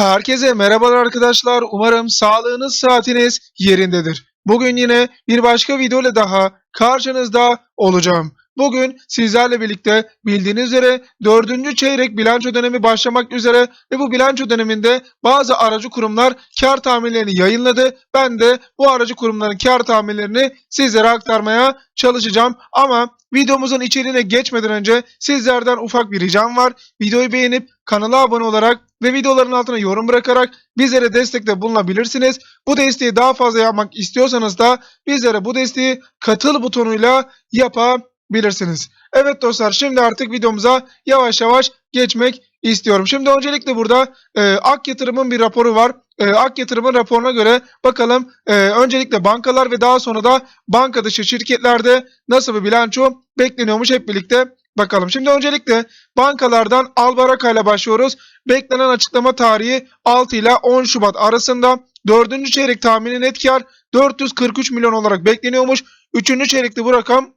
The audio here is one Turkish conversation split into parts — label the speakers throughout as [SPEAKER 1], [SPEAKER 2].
[SPEAKER 1] Herkese merhabalar arkadaşlar. Umarım sağlığınız, saatiniz yerindedir. Bugün yine bir başka video ile daha karşınızda olacağım. Bugün sizlerle birlikte bildiğiniz üzere 4. çeyrek bilanço dönemi başlamak üzere ve bu bilanço döneminde bazı aracı kurumlar kar tahminlerini yayınladı. Ben de bu aracı kurumların kar tahminlerini sizlere aktarmaya çalışacağım. Ama videomuzun içeriğine geçmeden önce sizlerden ufak bir ricam var. Videoyu beğenip kanala abone olarak ve videoların altına yorum bırakarak bizlere destekte bulunabilirsiniz. Bu desteği daha fazla yapmak istiyorsanız da bizlere bu desteği katıl butonuyla yapabilirsiniz. Evet dostlar şimdi artık videomuza yavaş yavaş geçmek istiyorum. Şimdi öncelikle burada e, Ak Yatırım'ın bir raporu var. E, Ak Yatırım'ın raporuna göre bakalım e, öncelikle bankalar ve daha sonra da banka dışı şirketlerde nasıl bir bilanço bekleniyormuş hep birlikte bakalım. Şimdi öncelikle bankalardan Albaraka ile başlıyoruz. Beklenen açıklama tarihi 6 ile 10 Şubat arasında 4. çeyrek tahmini net kar 443 milyon olarak bekleniyormuş. 3. çeyrekte bu rakam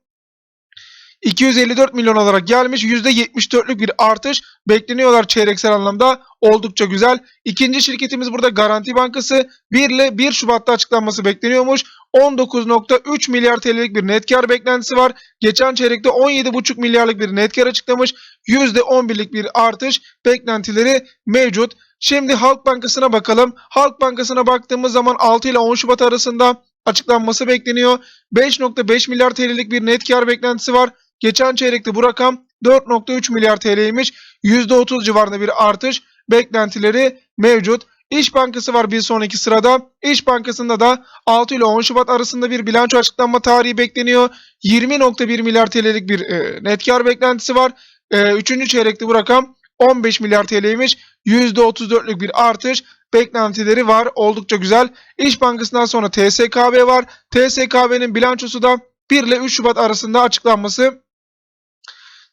[SPEAKER 1] 254 milyon olarak gelmiş. %74'lük bir artış bekleniyorlar çeyreksel anlamda. Oldukça güzel. İkinci şirketimiz burada Garanti Bankası 1 ile 1 Şubat'ta açıklanması bekleniyormuş. 19.3 milyar TL'lik bir net kar beklentisi var. Geçen çeyrekte 17.5 milyarlık bir net kar açıklamış. %11'lik bir artış beklentileri mevcut. Şimdi Halk Bankası'na bakalım. Halk Bankası'na baktığımız zaman 6 ile 10 Şubat arasında açıklanması bekleniyor. 5.5 milyar TL'lik bir net kar beklentisi var. Geçen çeyrekte bu rakam 4.3 milyar TL'ymiş. %30 civarında bir artış beklentileri mevcut. İş Bankası var bir sonraki sırada. İş Bankası'nda da 6 ile 10 Şubat arasında bir bilanço açıklanma tarihi bekleniyor. 20.1 milyar TL'lik bir e, net kar beklentisi var. E, üçüncü çeyrekte bu rakam 15 milyar TL'ymiş. %34'lük bir artış beklentileri var. Oldukça güzel. İş Bankası'ndan sonra TSKB var. TSKB'nin bilançosu da 1 ile 3 Şubat arasında açıklanması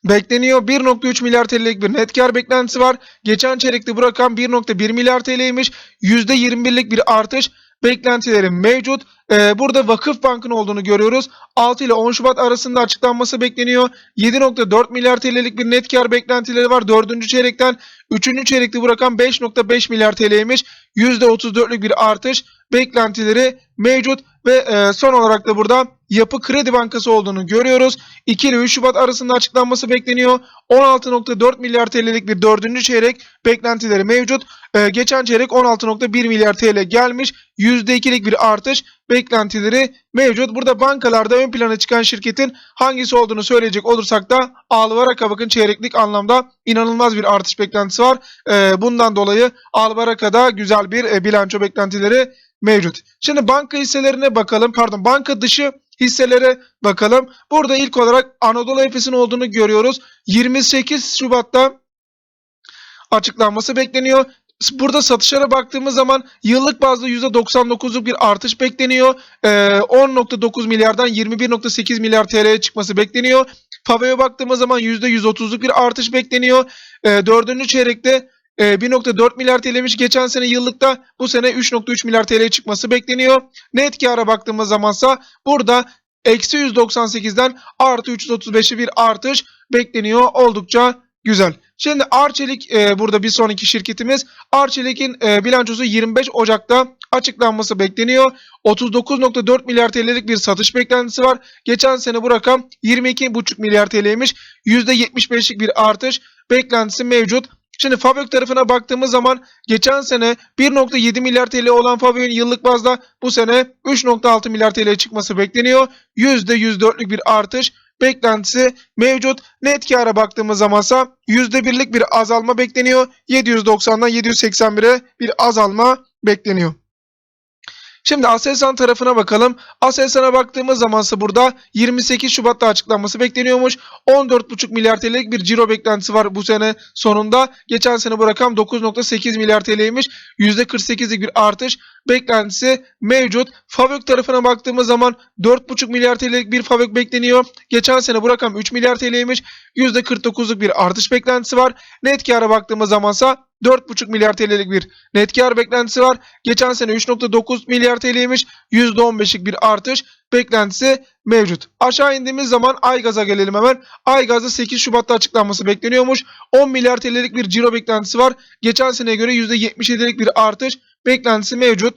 [SPEAKER 1] bekleniyor. 1.3 milyar TL'lik bir net kar beklentisi var. Geçen çeyrekte bu rakam 1.1 milyar TL'ymiş. %21'lik bir artış beklentileri mevcut. Ee, burada Vakıf Bank'ın olduğunu görüyoruz. 6 ile 10 Şubat arasında açıklanması bekleniyor. 7.4 milyar TL'lik bir net kar beklentileri var 4. çeyrekten. 3. çeyrekte bu rakam 5.5 milyar TL'ymiş. %34'lük bir artış beklentileri mevcut. Ve e, son olarak da burada Yapı Kredi Bankası olduğunu görüyoruz. 2 ile 3 Şubat arasında açıklanması bekleniyor. 16.4 milyar TL'lik bir 4. çeyrek beklentileri mevcut. E, geçen çeyrek 16.1 milyar TL gelmiş. %2'lik bir artış beklentileri mevcut. Burada bankalarda ön plana çıkan şirketin hangisi olduğunu söyleyecek olursak da Albaraka bakın çeyreklik anlamda inanılmaz bir artış beklentisi var. E, bundan dolayı Albaraka'da güzel bir e, bilanço beklentileri mevcut. Şimdi banka hisselerine bakalım. Pardon banka dışı hisselere bakalım. Burada ilk olarak Anadolu Efes'in olduğunu görüyoruz. 28 Şubat'ta açıklanması bekleniyor. Burada satışlara baktığımız zaman yıllık bazda %99'luk bir artış bekleniyor. Ee, 10.9 milyardan 21.8 milyar TL'ye çıkması bekleniyor. Fave'ye baktığımız zaman %130'luk bir artış bekleniyor. Ee, dördüncü çeyrekte e, 1.4 milyar TL'miş geçen sene yıllıkta bu sene 3.3 milyar TL'ye çıkması bekleniyor. Net kâra baktığımız zamansa burada eksi 198'den artı 335'i bir artış bekleniyor. Oldukça güzel. Şimdi Arçelik e, burada bir sonraki şirketimiz. Arçelik'in e, bilançosu 25 Ocak'ta açıklanması bekleniyor. 39.4 milyar TL'lik bir satış beklentisi var. Geçen sene bu rakam 22.5 milyar TL'ymiş. %75'lik bir artış beklentisi mevcut. Şimdi Fabrik tarafına baktığımız zaman geçen sene 1.7 milyar TL olan Fabrik'in yıllık bazda bu sene 3.6 milyar TL'ye çıkması bekleniyor. %104'lük bir artış beklentisi mevcut. Net kâra baktığımız zamansa %1'lik bir azalma bekleniyor. 790'dan 781'e bir azalma bekleniyor. Şimdi Aselsan tarafına bakalım. Aselsan'a baktığımız zamansa burada 28 Şubat'ta açıklanması bekleniyormuş. 14,5 milyar TL'lik bir ciro beklentisi var bu sene sonunda. Geçen sene bu rakam 9,8 milyar TL'ymiş. %48'lik bir artış beklentisi mevcut. Favök tarafına baktığımız zaman 4,5 milyar TL'lik bir Favök bekleniyor. Geçen sene bu rakam 3 milyar TL'ymiş. %49'luk bir artış beklentisi var. Net kâra baktığımız zamansa 4,5 milyar TL'lik bir net kar beklentisi var. Geçen sene 3.9 milyar TL'ymiş. %15'lik bir artış beklentisi mevcut. Aşağı indiğimiz zaman Aygaz'a gelelim hemen. Aygaz'da 8 Şubat'ta açıklanması bekleniyormuş. 10 milyar TL'lik bir ciro beklentisi var. Geçen seneye göre %77'lik bir artış beklentisi mevcut.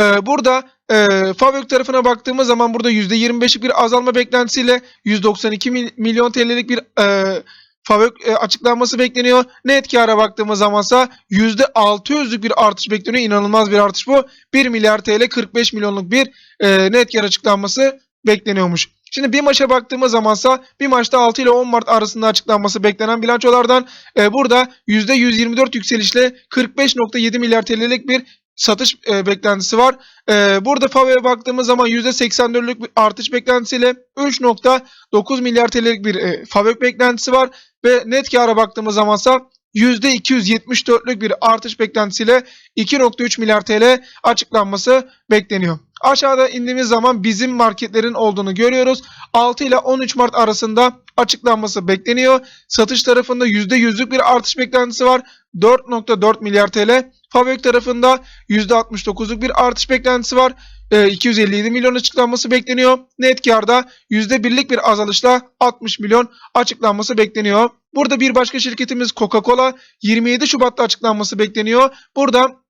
[SPEAKER 1] Ee, burada e, Favök tarafına baktığımız zaman burada %25'lik bir azalma beklentisiyle 192 mil- milyon TL'lik bir e, Favök e, açıklanması bekleniyor. Net kâra baktığımız zamansa %600'lük bir artış bekleniyor. İnanılmaz bir artış bu. 1 milyar TL 45 milyonluk bir e, net kar açıklanması bekleniyormuş. Şimdi bir maça baktığımız zamansa bir maçta 6 ile 10 Mart arasında açıklanması beklenen bilançolardan e, burada %124 yükselişle 45.7 milyar TL'lik bir satış e, beklentisi var. E, burada Fave'ye baktığımız zaman %84'lük bir artış beklentisiyle 3.9 milyar TL'lik bir e, Favök beklentisi var. Ve net kâra baktığımız zamansa %274'lük bir artış beklentisiyle 2.3 milyar TL açıklanması bekleniyor. Aşağıda indiğimiz zaman bizim marketlerin olduğunu görüyoruz. 6 ile 13 Mart arasında açıklanması bekleniyor. Satış tarafında %100'lük bir artış beklentisi var. 4.4 milyar TL. Favök tarafında %69'luk bir artış beklentisi var. Ee, 257 milyon açıklanması bekleniyor. Net karda %1'lik bir azalışla 60 milyon açıklanması bekleniyor. Burada bir başka şirketimiz Coca-Cola 27 Şubat'ta açıklanması bekleniyor. Burada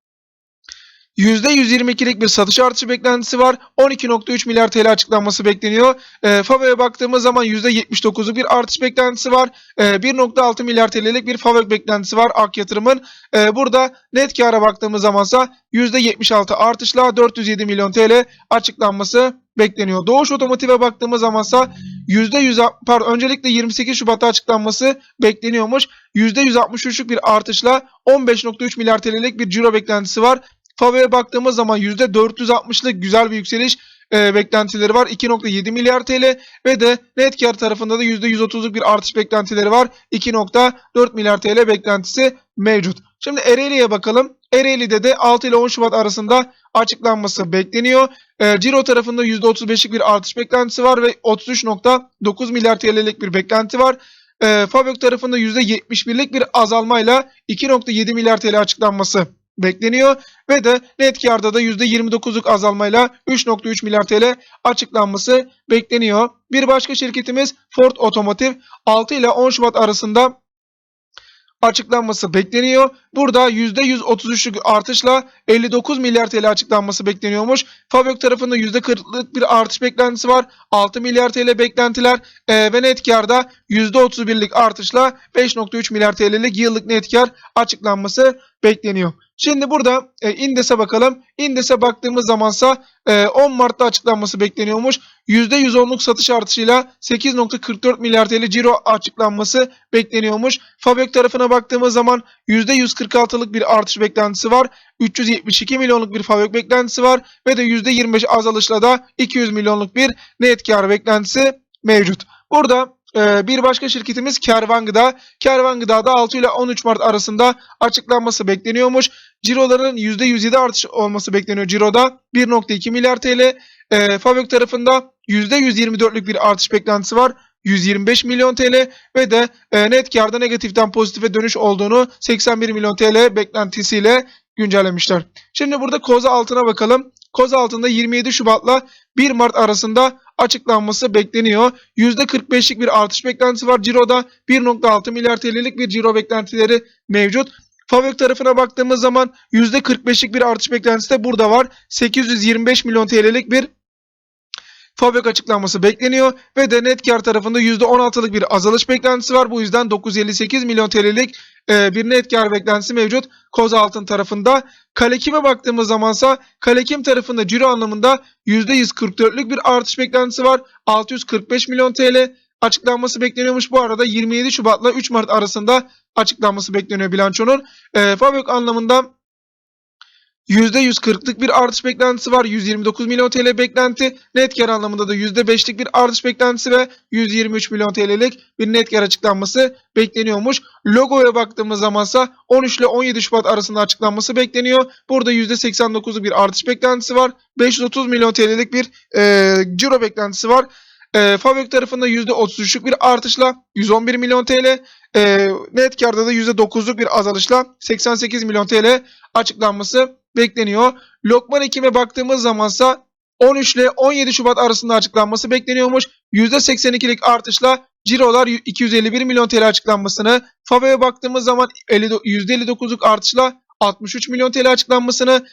[SPEAKER 1] %122'lik bir satış artışı beklentisi var. 12.3 milyar TL açıklanması bekleniyor. E, Favö'ye baktığımız zaman %79'luk bir artış beklentisi var. E, 1.6 milyar TL'lik bir Favök beklentisi var Ak Yatırım'ın. E, burada net kâra baktığımız zamansa %76 artışla 407 milyon TL açıklanması bekleniyor. Doğuş Otomotiv'e baktığımız zamansa %100 pardon öncelikle 28 Şubat'ta açıklanması bekleniyormuş. %163'lük bir artışla 15.3 milyar TL'lik bir ciro beklentisi var. Fave'ye baktığımız zaman %460'lık güzel bir yükseliş e, beklentileri var. 2.7 milyar TL ve de net kar tarafında da %130'luk bir artış beklentileri var. 2.4 milyar TL beklentisi mevcut. Şimdi Ereğli'ye bakalım. Ereğli'de de 6 ile 10 Şubat arasında açıklanması bekleniyor. E, Ciro tarafında %35'lik bir artış beklentisi var ve 33.9 milyar TL'lik bir beklenti var. E, Fabök tarafında %71'lik bir azalmayla 2.7 milyar TL açıklanması bekleniyor ve de net karda da %29'luk azalmayla 3.3 milyar TL açıklanması bekleniyor. Bir başka şirketimiz Ford Otomotiv 6 ile 10 Şubat arasında açıklanması bekleniyor. Burada %133'lük artışla 59 milyar TL açıklanması bekleniyormuş. Fabök tarafında %40'lık bir artış beklentisi var. 6 milyar TL beklentiler e, ve net karda %31'lik artışla 5.3 milyar TL'lik yıllık net kar açıklanması bekleniyor. Şimdi burada e, Indes'e bakalım. Indes'e baktığımız zamansa e, 10 Mart'ta açıklanması bekleniyormuş. %110'luk satış artışıyla 8.44 milyar TL ciro açıklanması bekleniyormuş. Fabök tarafına baktığımız zaman %146'lık bir artış beklentisi var. 372 milyonluk bir Fabök beklentisi var ve de %25 azalışla da 200 milyonluk bir net kar beklentisi mevcut. Burada bir başka şirketimiz Kervan Gıda. Kervan Gıda'da 6 ile 13 Mart arasında açıklanması bekleniyormuş. Ciroların %107 artış olması bekleniyor Ciro'da. 1.2 milyar TL. E, Fabök tarafında %124'lük bir artış beklentisi var. 125 milyon TL ve de e, net karda negatiften pozitife dönüş olduğunu 81 milyon TL beklentisiyle güncellemişler. Şimdi burada koza altına bakalım. Koza altında 27 Şubat'la 1 Mart arasında açıklanması bekleniyor. %45'lik bir artış beklentisi var Ciro'da. 1.6 milyar TL'lik bir Ciro beklentileri mevcut. Favök tarafına baktığımız zaman %45'lik bir artış beklentisi de burada var. 825 milyon TL'lik bir Fabrik açıklanması bekleniyor ve de net kar tarafında %16'lık bir azalış beklentisi var. Bu yüzden 958 milyon TL'lik e, bir net kar beklentisi mevcut Koza Altın tarafında. Kalekim'e baktığımız zamansa Kalekim tarafında ciro anlamında %144'lük bir artış beklentisi var. 645 milyon TL açıklanması bekleniyormuş. Bu arada 27 Şubat'la 3 Mart arasında açıklanması bekleniyor bilançonun. E, Fabrik anlamında %140'lık bir artış beklentisi var. 129 milyon TL beklenti. Net kar anlamında da %5'lik bir artış beklentisi ve 123 milyon TL'lik bir net kar açıklanması bekleniyormuş. Logoya baktığımız zamansa 13 ile 17 Şubat arasında açıklanması bekleniyor. Burada %89'luk bir artış beklentisi var. 530 milyon TL'lik bir e, ciro beklentisi var. E, Fabrik tarafında %33'lük bir artışla 111 milyon TL. E, net karda da %9'luk bir azalışla 88 milyon TL açıklanması bekleniyor. Lokman Ekim'e baktığımız zamansa 13 ile 17 Şubat arasında açıklanması bekleniyormuş. %82'lik artışla cirolar 251 milyon TL açıklanmasını, FAVÖ'ye baktığımız zaman 50 %59'luk artışla 63 milyon TL açıklanmasını,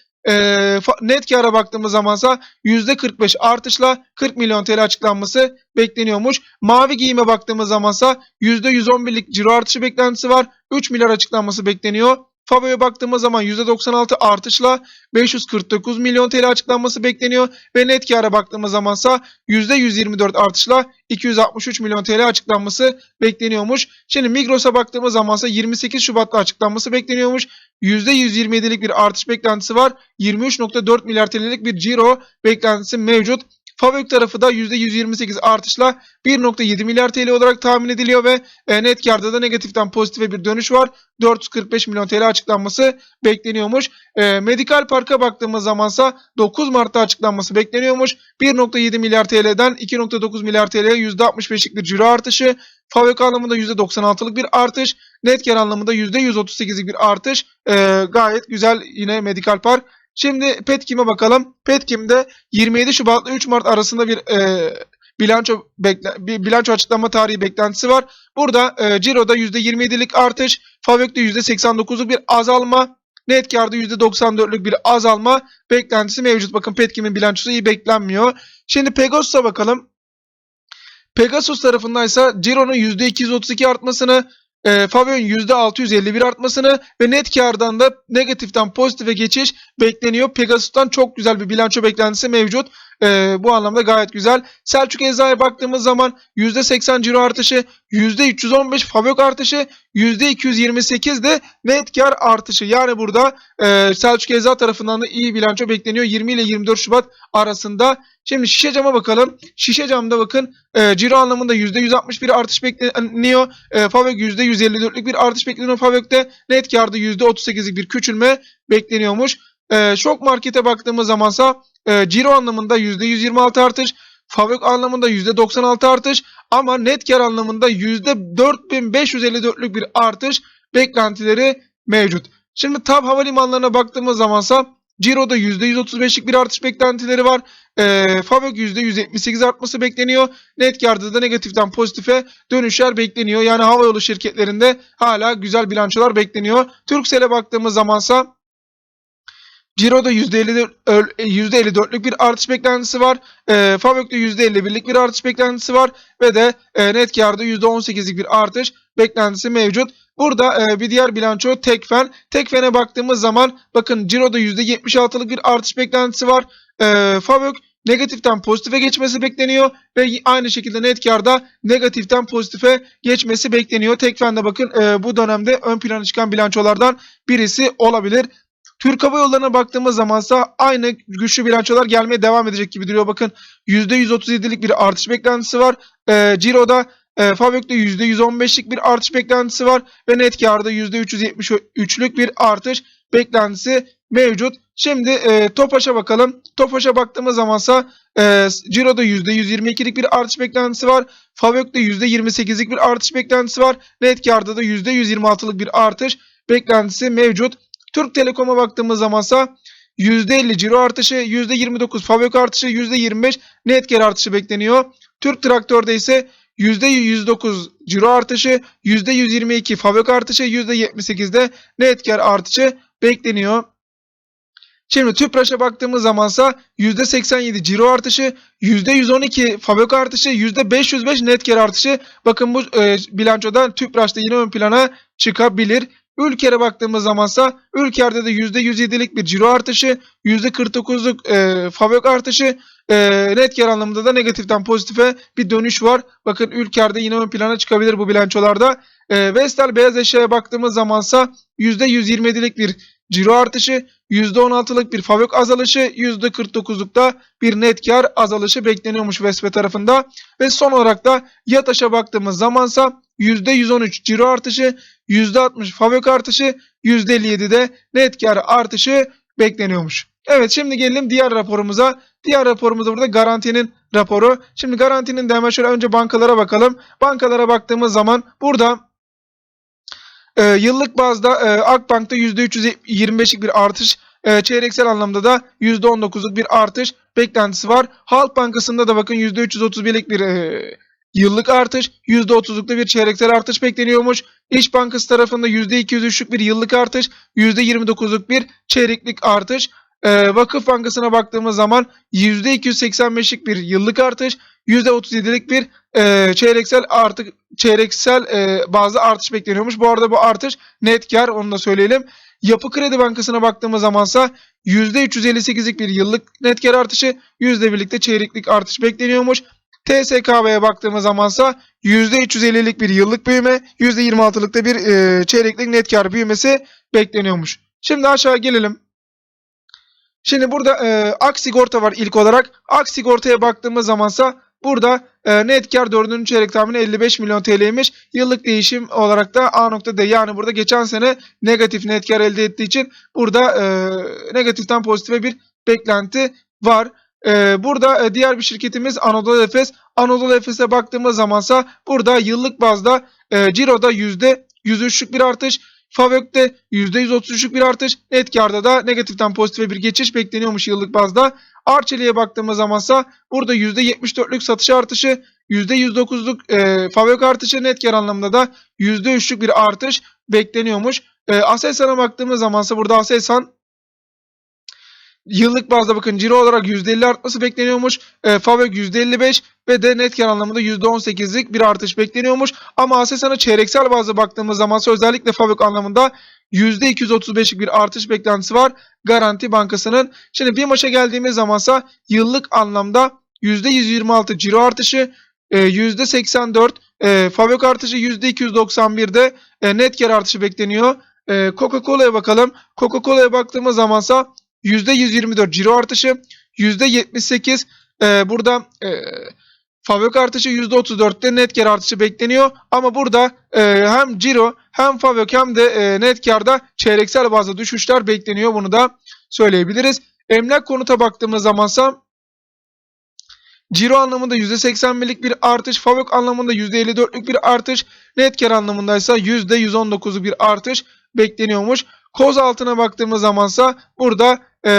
[SPEAKER 1] net kâra baktığımız zamansa %45 artışla 40 milyon TL açıklanması bekleniyormuş. Mavi giyime baktığımız zamansa %111'lik ciro artışı beklentisi var. 3 milyar açıklanması bekleniyor. FAVÖ'ye baktığımız zaman %96 artışla 549 milyon TL açıklanması bekleniyor ve net kâra baktığımız zamansa %124 artışla 263 milyon TL açıklanması bekleniyormuş. Şimdi Migros'a baktığımız zamansa 28 Şubat'ta açıklanması bekleniyormuş. %127'lik bir artış beklentisi var. 23.4 milyar TL'lik bir ciro beklentisi mevcut. Favök tarafı da %128 artışla 1.7 milyar TL olarak tahmin ediliyor ve e, net karda da negatiften pozitife bir dönüş var. 445 milyon TL açıklanması bekleniyormuş. E, Medikal Park'a baktığımız zamansa 9 Mart'ta açıklanması bekleniyormuş. 1.7 milyar TL'den 2.9 milyar TL'ye %65'lik bir ciro artışı. Favök anlamında %96'lık bir artış. Net kar anlamında %138'lik bir artış. E, gayet güzel yine Medikal Park. Şimdi Petkim'e bakalım. Petkim'de 27 Şubat ile 3 Mart arasında bir e, bilanço bekle, bir bilanço açıklama tarihi beklentisi var. Burada e, Ciro'da %27'lik artış, Favök'te %89'luk bir azalma, net karda %94'lük bir azalma beklentisi mevcut. Bakın Petkim'in bilançosu iyi beklenmiyor. Şimdi Pegasus'a bakalım. Pegasus tarafında ise Ciro'nun %232 artmasını, e, Favök'ün %651 artmasını ve net kardan da negatiften pozitife geçiş bekleniyor. Pegasus'tan çok güzel bir bilanço beklentisi mevcut. E, bu anlamda gayet güzel. Selçuk Ecza'ya baktığımız zaman %80 ciro artışı, %315 Favök artışı, %228 de net kar artışı. Yani burada e, Selçuk Ecza tarafından da iyi bilanço bekleniyor. 20 ile 24 Şubat arasında. Şimdi şişe cama bakalım. Şişe camda bakın e, ciro anlamında %161 artış bekleniyor. E, Favök %154'lük bir artış bekleniyor Favök'te. Net karda %38'lik bir küçülme bekleniyormuş. E, şok markete baktığımız zamansa e, ciro anlamında %126 artış. Favök anlamında %96 artış ama net kar anlamında %4554'lük bir artış beklentileri mevcut. Şimdi TAP havalimanlarına baktığımız zamansa Ciro'da %135'lik bir artış beklentileri var. E, Favök %178 artması bekleniyor. Net karda da negatiften pozitife dönüşler bekleniyor. Yani havayolu şirketlerinde hala güzel bilançolar bekleniyor. Turkcell'e baktığımız zamansa Ciro'da %50, %54'lük bir artış beklentisi var. E, Favök'te %51'lik bir artış beklentisi var. Ve de e, net karda %18'lik bir artış beklentisi mevcut. Burada e, bir diğer bilanço Tekfen. Tekfen'e baktığımız zaman bakın Ciro'da %76'lık bir artış beklentisi var. E, Favök negatiften pozitife geçmesi bekleniyor ve aynı şekilde net karda negatiften pozitife geçmesi bekleniyor. Tekfen'de bakın e, bu dönemde ön plana çıkan bilançolardan birisi olabilir. Türk Hava Yolları'na baktığımız zamansa aynı güçlü bilançolar gelmeye devam edecek gibi duruyor. Bakın %137'lik bir artış beklentisi var. E, Ciro'da e, Favök'te %115'lik bir artış beklentisi var ve net karda %373'lük bir artış beklentisi mevcut. Şimdi e, Topaş'a bakalım. Topaş'a baktığımız zamansa e, Ciro'da %122'lik bir artış beklentisi var. Favök'te %28'lik bir artış beklentisi var. Net karda da %126'lık bir artış beklentisi mevcut. Türk Telekom'a baktığımız zamansa %50 ciro artışı, %29 Favök artışı, %25 net kar artışı bekleniyor. Türk Traktör'de ise %109 ciro artışı, %122 Favök artışı, %78'de net kar artışı bekleniyor. Şimdi Tüpraş'a baktığımız zamansa %87 ciro artışı, %112 Favök artışı, %505 net kar artışı. Bakın bu e, bilançoda Tüpraş'ta yine ön plana çıkabilir. Ülker'e baktığımız zamansa Ülker'de de %107'lik bir ciro artışı, %49'luk e, Favök artışı, e, net kar anlamında da negatiften pozitife bir dönüş var. Bakın Ülker'de yine ön plana çıkabilir bu bilançolarda. E, Vestel beyaz eşyaya baktığımız zamansa %127'lik bir ciro artışı, %16'lık bir Favök azalışı, %49'luk da bir net kar azalışı bekleniyormuş Vespe tarafında. Ve son olarak da Yataş'a baktığımız zamansa %113 ciro artışı, %60 Favök artışı, %57 de net kar artışı bekleniyormuş. Evet şimdi gelelim diğer raporumuza. Diğer raporumuzda burada garantinin raporu. Şimdi garantinin de hemen şöyle önce bankalara bakalım. Bankalara baktığımız zaman burada e, yıllık bazda e, Akbank'ta %325'lik bir artış, e, çeyreksel anlamda da %19'luk bir artış beklentisi var. Halk Bankası'nda da bakın %331'lik bir e, yıllık artış, %30'luk da bir çeyreksel artış bekleniyormuş. İş Bankası tarafında %203'lük bir yıllık artış, %29'luk bir çeyreklik artış. E, Vakıf Bankası'na baktığımız zaman %285'lik bir yıllık artış, %37'lik bir e, çeyreksel artık çeyreksel e, bazı artış bekleniyormuş. Bu arada bu artış net kar onu da söyleyelim. Yapı Kredi Bankası'na baktığımız zamansa %358'lik bir yıllık net kar artışı, %1'likte çeyreklik artış bekleniyormuş. TSKB'ye baktığımız zamansa %350'lik bir yıllık büyüme, %26'lık da bir e, çeyreklik net kar büyümesi bekleniyormuş. Şimdi aşağı gelelim. Şimdi burada e, ak sigorta var ilk olarak. Ak sigortaya baktığımız zamansa burada e, net kar 4. çeyrek tahmini 55 milyon TL'ymiş. Yıllık değişim olarak da A noktada yani burada geçen sene negatif net kar elde ettiği için burada e, negatiften pozitife bir beklenti var. E, burada e, diğer bir şirketimiz Anadolu Efes. Anadolu Efes'e baktığımız zamansa burada yıllık bazda e, ciroda %103'lük bir artış, Favök'te %133'lük bir artış, net karda da negatiften pozitife bir geçiş bekleniyormuş yıllık bazda. Arçelik'e baktığımız zamansa burada %74'lük satış artışı, %109'luk e, Favök artışı, net kar anlamında da %3'lük bir artış bekleniyormuş. E, Aselsan'a baktığımız zamansa burada Aselsan Yıllık bazda bakın ciro olarak %50 artması bekleniyormuş. E, Favök %55 ve de net kar anlamında %18'lik bir artış bekleniyormuş. Ama Aselsan'a çeyreksel bazda baktığımız zaman özellikle Favök anlamında %235'lik bir artış beklentisi var Garanti Bankası'nın. Şimdi bir maça geldiğimiz zamansa yıllık anlamda %126 ciro artışı, e, %84 e, Favök artışı %291'de e, net kar artışı bekleniyor. E, Coca-Cola'ya bakalım. Coca-Cola'ya baktığımız zamansa %124 ciro artışı, %78 e, burada e, Favök artışı %34'te net kar artışı bekleniyor. Ama burada e, hem ciro hem Favök hem de e, net karda çeyreksel bazda düşüşler bekleniyor. Bunu da söyleyebiliriz. Emlak konuta baktığımız zamansa Ciro anlamında %81'lik bir artış, Favök anlamında %54'lük bir artış, net kar anlamındaysa %119'luk bir artış bekleniyormuş. Koz altına baktığımız zamansa burada e,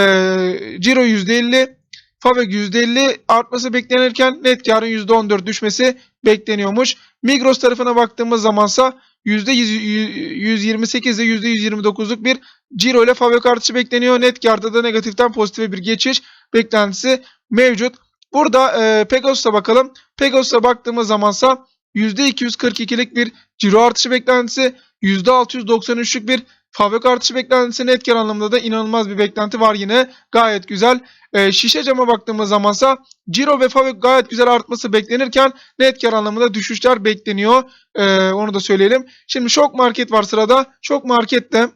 [SPEAKER 1] Ciro %50, Favök %50 artması beklenirken net karın %14 düşmesi bekleniyormuş. Migros tarafına baktığımız zamansa %128 ile %129'luk bir Ciro ile Favök artışı bekleniyor. Net karda da negatiften pozitife bir geçiş beklentisi mevcut. Burada e, Pegasus'a bakalım. Pegasus'a baktığımız zamansa %242'lik bir ciro artışı beklentisi, %693'lük bir Favök artışı beklentisi net kar anlamında da inanılmaz bir beklenti var yine. Gayet güzel. E, şişe cama baktığımız zamansa Ciro ve Favök gayet güzel artması beklenirken net kar anlamında düşüşler bekleniyor. E, onu da söyleyelim. Şimdi şok market var sırada. Şok markette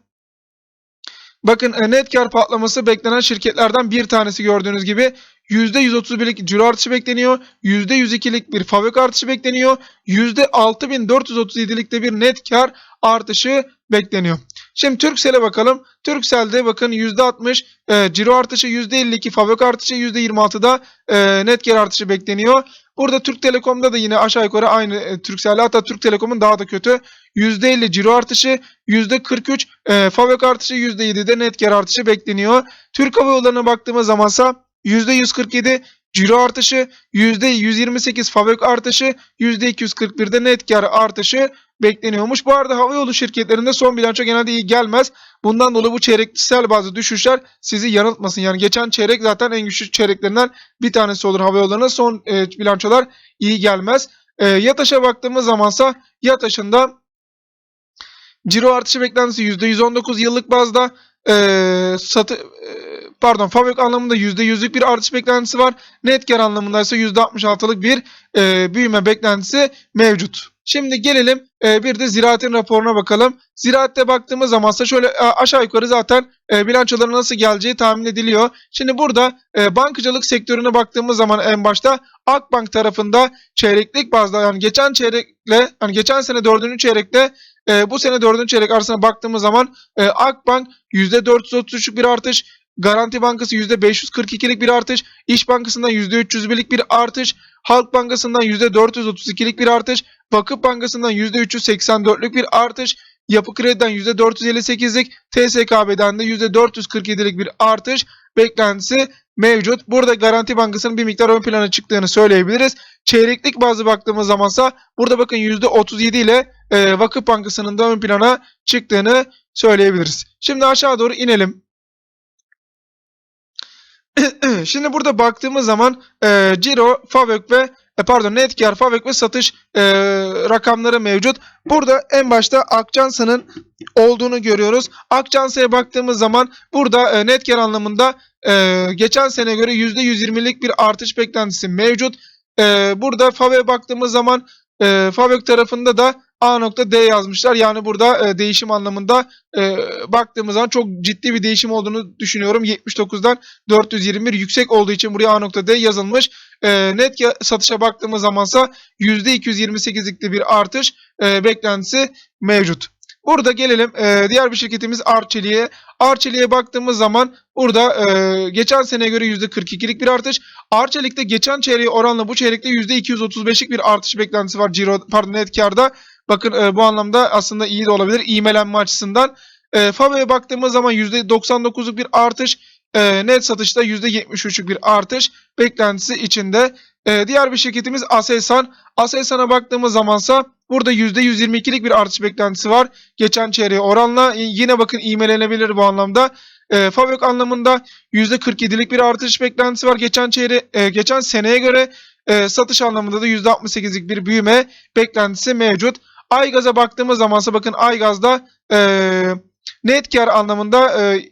[SPEAKER 1] Bakın e, net kar patlaması beklenen şirketlerden bir tanesi gördüğünüz gibi %131'lik ciro artışı bekleniyor. %102'lik bir Favök artışı bekleniyor. %6437'lik de bir net kar artışı bekleniyor. Şimdi Turkcell'e bakalım. Turkcell'de bakın %60 e, ciro artışı, %52 Favök artışı, %26'da e, net kar artışı bekleniyor. Burada Türk Telekom'da da yine aşağı yukarı aynı e, Turkcell'le hatta Türk Telekom'un daha da kötü. %50 ciro artışı, %43 e, Favök artışı, %7'de net kar artışı bekleniyor. Türk Hava Yolları'na baktığımız zamansa %147 ciro artışı, %128 Favök artışı, %241'de net kar artışı bekleniyormuş. Bu arada havayolu şirketlerinde son bilanço genelde iyi gelmez. Bundan dolayı bu çeyreksel bazı düşüşler sizi yanıltmasın. Yani geçen çeyrek zaten en güçlü çeyreklerinden bir tanesi olur havayollarına. Son e, bilançolar iyi gelmez. E, Yataş'a baktığımız zamansa Yataş'ın da ciro artışı beklentisi %119 yıllık bazda e, satı e, pardon Favök anlamında %100'lük bir artış beklentisi var. Net kar anlamında ise %66'lık bir e, büyüme beklentisi mevcut. Şimdi gelelim e, bir de ziraatin raporuna bakalım. Ziraatte baktığımız zaman ise şöyle e, aşağı yukarı zaten e, bilançoların nasıl geleceği tahmin ediliyor. Şimdi burada e, bankacılık sektörüne baktığımız zaman en başta Akbank tarafında çeyreklik bazda yani geçen çeyrekle hani geçen sene dördüncü çeyrekte e, bu sene dördüncü çeyrek arasına baktığımız zaman e, Akbank %433'lük bir artış, Garanti Bankası %542'lik bir artış. İş Bankası'ndan %301'lik bir artış. Halk Bankası'ndan %432'lik bir artış. Vakıf Bankası'ndan %384'lük bir artış. Yapı Kredi'den %458'lik, TSKB'den de %447'lik bir artış beklentisi mevcut. Burada Garanti Bankası'nın bir miktar ön plana çıktığını söyleyebiliriz. Çeyreklik bazı baktığımız zamansa burada bakın %37 ile e, Vakıf Bankası'nın da ön plana çıktığını söyleyebiliriz. Şimdi aşağı doğru inelim. Şimdi burada baktığımız zaman e, Ciro, Favök ve e, pardon net kar, Favök ve satış e, rakamları mevcut. Burada en başta Akçansa'nın olduğunu görüyoruz. Akçansa'ya baktığımız zaman burada e, net kar anlamında e, geçen sene göre %120'lik bir artış beklentisi mevcut. E, burada Favök'e baktığımız zaman e, Favök tarafında da A.D yazmışlar. Yani burada e, değişim anlamında e, baktığımız zaman çok ciddi bir değişim olduğunu düşünüyorum. 79'dan 421 yüksek olduğu için buraya A.D yazılmış. E, net satışa baktığımız zamansa %228'likte bir artış e, beklentisi mevcut. Burada gelelim e, diğer bir şirketimiz Arçelik'e. Arçelik'e baktığımız zaman burada e, geçen seneye göre %42'lik bir artış. Arçelik'te geçen çeyreğe oranla bu çeyrekte %235'lik bir artış beklentisi var Ciro pardon net karda. Bakın e, bu anlamda aslında iyi de olabilir iğmelenme açısından. E, Fabe'ye baktığımız zaman %99'luk bir artış. E, net satışta %73'lük bir artış beklentisi içinde. E, diğer bir şirketimiz Aselsan. Aselsan'a baktığımız zamansa burada %122'lik bir artış beklentisi var. Geçen çeyreğe oranla yine bakın iğmelenebilir bu anlamda. E, Fabrik anlamında %47'lik bir artış beklentisi var. Geçen çeyre e, geçen seneye göre e, satış anlamında da %68'lik bir büyüme beklentisi mevcut. Aygaz'a baktığımız zamansa bakın Aygaz'da e, net kar anlamında e,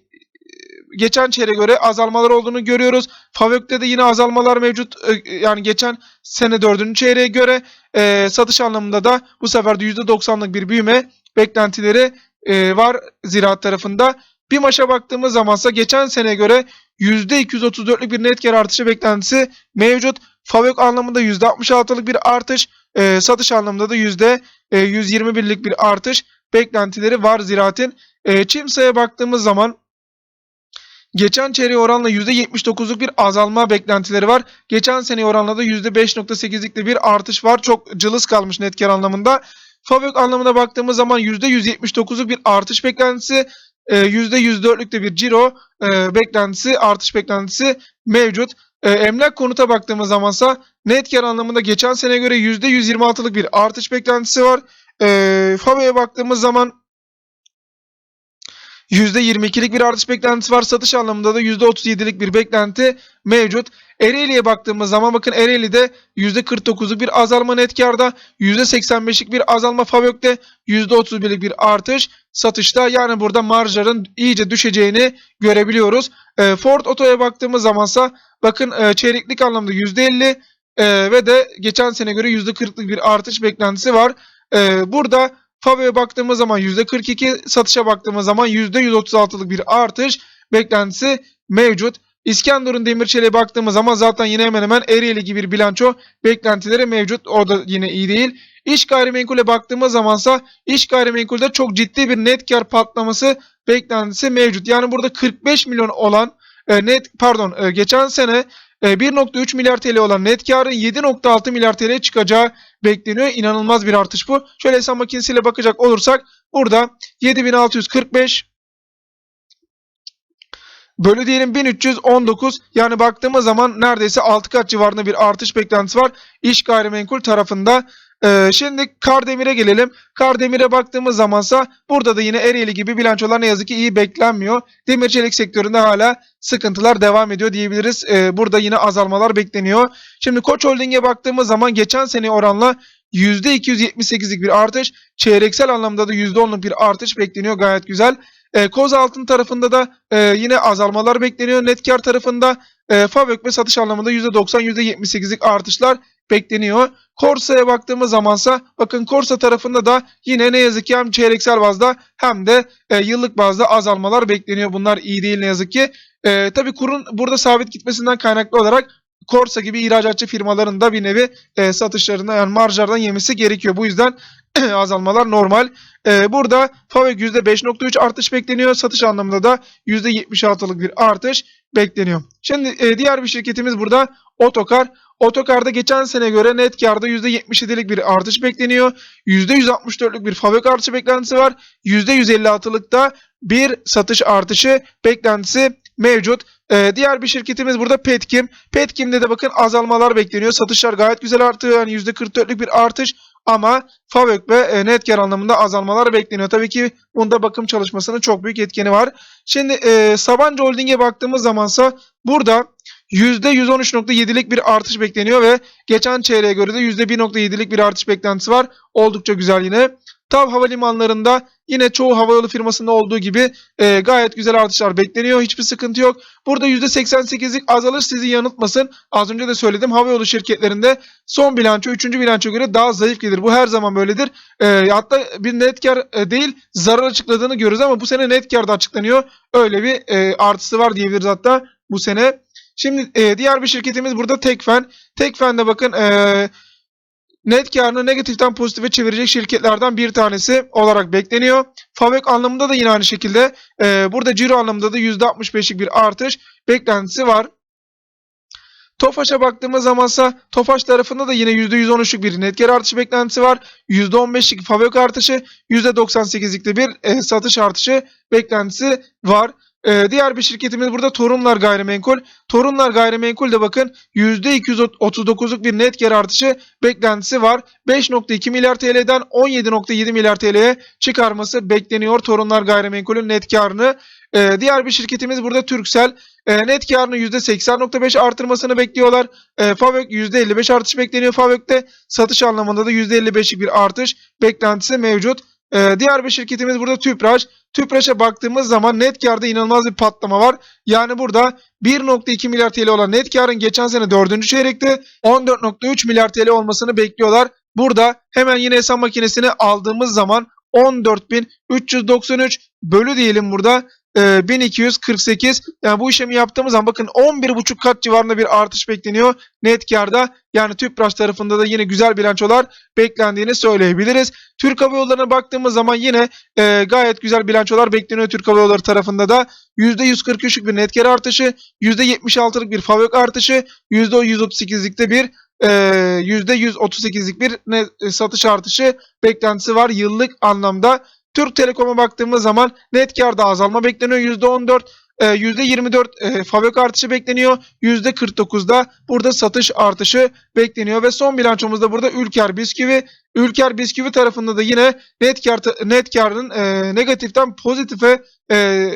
[SPEAKER 1] geçen çeyreğe göre azalmalar olduğunu görüyoruz. Favök'te de yine azalmalar mevcut. E, yani geçen sene dördüncü çeyreğe göre e, satış anlamında da bu sefer de %90'lık bir büyüme beklentileri e, var ziraat tarafında. Bir maça baktığımız zamansa geçen sene göre %234'lük bir net kar artışı beklentisi mevcut. Favök anlamında %66'lık bir artış, e, satış anlamında da %121'lik bir artış beklentileri var ziraatin. E, Çimsa'ya baktığımız zaman geçen çeyreğe oranla %79'luk bir azalma beklentileri var. Geçen seneye oranla da %5.8'lik de bir artış var. Çok cılız kalmış net kar anlamında. Favök anlamına baktığımız zaman %179'luk bir artış beklentisi, e, %104'lük de bir ciro e, beklentisi, artış beklentisi mevcut. E, emlak konuta baktığımız zamansa net kar anlamında geçen sene göre %126'lık bir artış beklentisi var. E, Fabe'ye baktığımız zaman %22'lik bir artış beklentisi var. Satış anlamında da %37'lik bir beklenti mevcut. Ereğli'ye baktığımız zaman bakın Ereğli'de %49'luk bir azalma net karda, %85'lik bir azalma Favök'te, %31'lik bir artış satışta. Yani burada marjların iyice düşeceğini görebiliyoruz. E, Ford Oto'ya baktığımız zamansa bakın e, çeyreklik anlamda %50 e, ve de geçen sene göre %40'lık bir artış beklentisi var. E, burada Fabe'ye baktığımız zaman %42, satışa baktığımız zaman %136'lık bir artış beklentisi mevcut. İskenderun Demirçelik'e baktığımız zaman zaten yine hemen hemen Ereğli gibi bir bilanço beklentileri mevcut. Orada yine iyi değil. İş gayrimenkule baktığımız zamansa iş gayrimenkulde çok ciddi bir net kar patlaması beklentisi mevcut. Yani burada 45 milyon olan e, net pardon e, geçen sene 1.3 milyar TL olan net karın 7.6 milyar TL'ye çıkacağı bekleniyor. İnanılmaz bir artış bu. Şöyle hesap makinesiyle bakacak olursak burada 7645 bölü diyelim 1319 yani baktığımız zaman neredeyse 6 kat civarında bir artış beklentisi var iş gayrimenkul tarafında. Ee, şimdi Kardemir'e gelelim. Kardemir'e baktığımız zamansa burada da yine Ereğli gibi bilançolar ne yazık ki iyi beklenmiyor. Demir çelik sektöründe hala sıkıntılar devam ediyor diyebiliriz. Ee, burada yine azalmalar bekleniyor. Şimdi Koç Holding'e baktığımız zaman geçen sene oranla %278'lik bir artış, çeyreksel anlamda da %10'luk bir artış bekleniyor gayet güzel. E, Koz altın tarafında da e, yine azalmalar bekleniyor. Net tarafında e, Favök ve satış anlamında %90 %78'lik artışlar bekleniyor. Korsa'ya baktığımız zamansa bakın Korsa tarafında da yine ne yazık ki hem çeyreksel bazda hem de e, yıllık bazda azalmalar bekleniyor. Bunlar iyi değil ne yazık ki. E, tabii kurun burada sabit gitmesinden kaynaklı olarak Korsa gibi ihracatçı firmaların da bir nevi e, satışlarında yani marjardan yemesi gerekiyor. Bu yüzden azalmalar normal. Ee, burada FAVÖK %5.3 artış bekleniyor. Satış anlamında da %76'lık bir artış bekleniyor. Şimdi e, diğer bir şirketimiz burada Otokar. Otokar'da geçen sene göre net karda %77'lik bir artış bekleniyor. %164'lük bir FAVÖK artışı beklentisi var. %156'lık da bir satış artışı beklentisi mevcut. Ee, diğer bir şirketimiz burada Petkim. Petkim'de de bakın azalmalar bekleniyor. Satışlar gayet güzel artıyor. Yani %44'lük bir artış ama FAVÖK ve e, net kar anlamında azalmalar bekleniyor. Tabii ki bunda bakım çalışmasının çok büyük etkeni var. Şimdi e, Sabancı Holding'e baktığımız zamansa burada %113.7'lik bir artış bekleniyor ve geçen çeyreğe göre de %1.7'lik bir artış beklentisi var. Oldukça güzel yine. TAV havalimanlarında yine çoğu havayolu firmasında olduğu gibi e, gayet güzel artışlar bekleniyor. Hiçbir sıkıntı yok. Burada %88'lik azalış sizi yanıltmasın. Az önce de söyledim havayolu şirketlerinde son bilanço 3. bilanço göre daha zayıf gelir. Bu her zaman böyledir. E, hatta bir net kar e, değil zarar açıkladığını görürüz ama bu sene net kar da açıklanıyor. Öyle bir e, artısı var diyebiliriz hatta bu sene. Şimdi e, diğer bir şirketimiz burada Tekfen. Tekfen'de bakın e, net karını negatiften pozitife çevirecek şirketlerden bir tanesi olarak bekleniyor. Favök anlamında da yine aynı şekilde e, burada ciro anlamında da %65'lik bir artış beklentisi var. Tofaş'a baktığımız zamansa Tofaş tarafında da yine %113'lük bir net kar artışı beklentisi var. %15'lik Favök artışı, %98'lik de bir e, satış artışı beklentisi var. Ee, diğer bir şirketimiz burada Torunlar Gayrimenkul. Torunlar Gayrimenkul de bakın %239'luk bir net kar artışı beklentisi var. 5.2 milyar TL'den 17.7 milyar TL'ye çıkarması bekleniyor Torunlar Gayrimenkul'ün net karını. Ee, diğer bir şirketimiz burada Türksel. Ee, net karını %80.5 artırmasını bekliyorlar. Ee, Favök %55 artış bekleniyor Favök'te. Satış anlamında da %55'lik bir artış beklentisi mevcut. Ee, diğer bir şirketimiz burada Tüpraş. Tüpraş'a baktığımız zaman net karda inanılmaz bir patlama var. Yani burada 1.2 milyar TL olan net karın geçen sene 4. çeyrekte 14.3 milyar TL olmasını bekliyorlar. Burada hemen yine hesap makinesini aldığımız zaman 14.393 bölü diyelim burada e, 1248 yani bu işlemi yaptığımız zaman bakın 11.5 kat civarında bir artış bekleniyor net karda. Yani Tüpraş tarafında da yine güzel bilançolar beklendiğini söyleyebiliriz. Türk Hava Yolları'na baktığımız zaman yine e, gayet güzel bilançolar bekleniyor Türk Hava Yolları tarafında da. %143'lük bir net kar artışı, %76'lık bir FAVÖK artışı, %138'likte bir e, %138'lik bir net, e, satış artışı beklentisi var yıllık anlamda. Türk Telekom'a baktığımız zaman net karda azalma bekleniyor %14. E, %24 e, fabrik artışı bekleniyor. %49'da burada satış artışı bekleniyor ve son bilançomuzda burada Ülker Bisküvi. Ülker Bisküvi tarafında da yine net kar net karın e, negatiften pozitife e,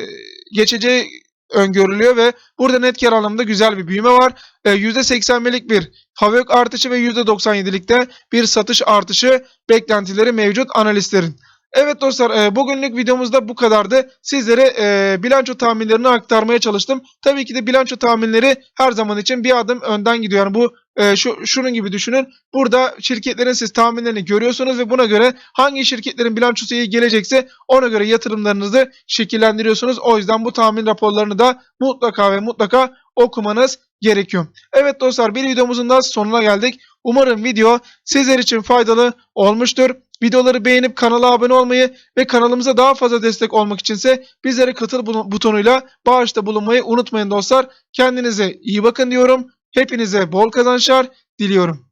[SPEAKER 1] geçeceği öngörülüyor ve burada net kar anlamında güzel bir büyüme var. E, %81'lik bir fabrik artışı ve %97'likte bir satış artışı beklentileri mevcut analistlerin. Evet dostlar e, bugünlük videomuzda bu kadardı. Sizlere e, bilanço tahminlerini aktarmaya çalıştım. Tabii ki de bilanço tahminleri her zaman için bir adım önden gidiyor. Yani bu e, şu şunun gibi düşünün. Burada şirketlerin siz tahminlerini görüyorsunuz ve buna göre hangi şirketlerin bilançosu iyi gelecekse ona göre yatırımlarınızı şekillendiriyorsunuz. O yüzden bu tahmin raporlarını da mutlaka ve mutlaka okumanız gerekiyor. Evet dostlar bir videomuzun da sonuna geldik. Umarım video sizler için faydalı olmuştur. Videoları beğenip kanala abone olmayı ve kanalımıza daha fazla destek olmak içinse bizlere katıl butonuyla bağışta bulunmayı unutmayın dostlar. Kendinize iyi bakın diyorum. Hepinize bol kazançlar diliyorum.